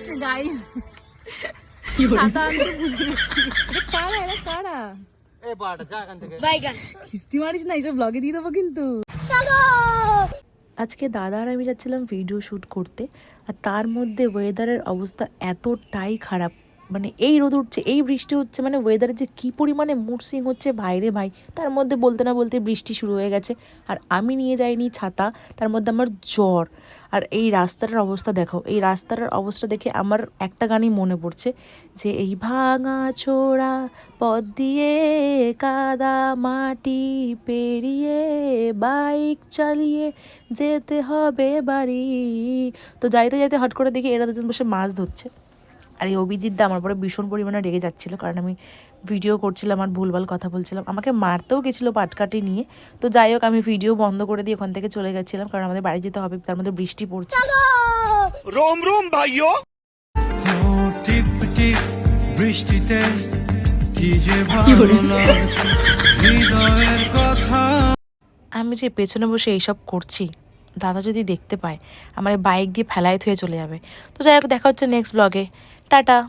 যাচ্ছে গাইস ছাতা আনতে ভুলে গেছি। কারা এরা কারা এই বাড়া যা এখান থেকে। কিস্তি মারিস না এইসব ব্লগে দিয়ে দেবো কিন্তু। আজকে দাদা আর আমি যাচ্ছিলাম ভিডিও শ্যুট করতে, আর তার মধ্যে ওয়েদারের অবস্থা এতটাই খারাপ। মানে এই রোদ উঠছে, এই বৃষ্টি হচ্ছে মানে ওয়েদারের যে কী পরিমাণে মুডসিং হচ্ছে, বাইরে ভাই, তার মধ্যে বলতে না বলতে বৃষ্টি শুরু হয়ে গেছে। আর আমি নিয়ে যাইনি ছাতা, তার মধ্যে আমার জ্বর। আর এই রাস্তাটার অবস্থা দেখো, এই রাস্তাটার অবস্থা দেখে আমার একটা গানই মনে পড়ছে, যে এই ভাঙা ছোড়া পথ দিয়ে কাদা মাটি পেরিয়ে বাইক চালিয়ে যেতে হবে বাড়ি। তো যাইতে যাইতে হট করে দেখি এরা দুজন বসে মাছ ধরছে। আর এই অভিজিৎ দা আমার পরে ভীষণ পরিমাণে রেগে যাচ্ছিল কারণ আমি ভিডিও করছিলাম আর ভুলভাল কথা বলছিলাম। আমাকে মারতেও গেছিল পাটকাটি নিয়ে। তো যাই হোক আমি ভিডিও বন্ধ করে দিয়ে ওখান থেকে চলে গেছিলাম কারণ আমাদের বাড়ি যেতে হবে তার মধ্যে বৃষ্টি পড়ছে। রোম রোম ভাইও বৃষ্টিতে কি যে হৃদয়ের কথা। আমি যে পেছনে বসে এইসব করছি দাদা যদি দেখতে পায়, আমার বাইক দিয়ে ফেলায় থুয়ে চলে যাবে। তো যাই হোক, দেখা হচ্ছে নেক্সট ব্লগে টাটা।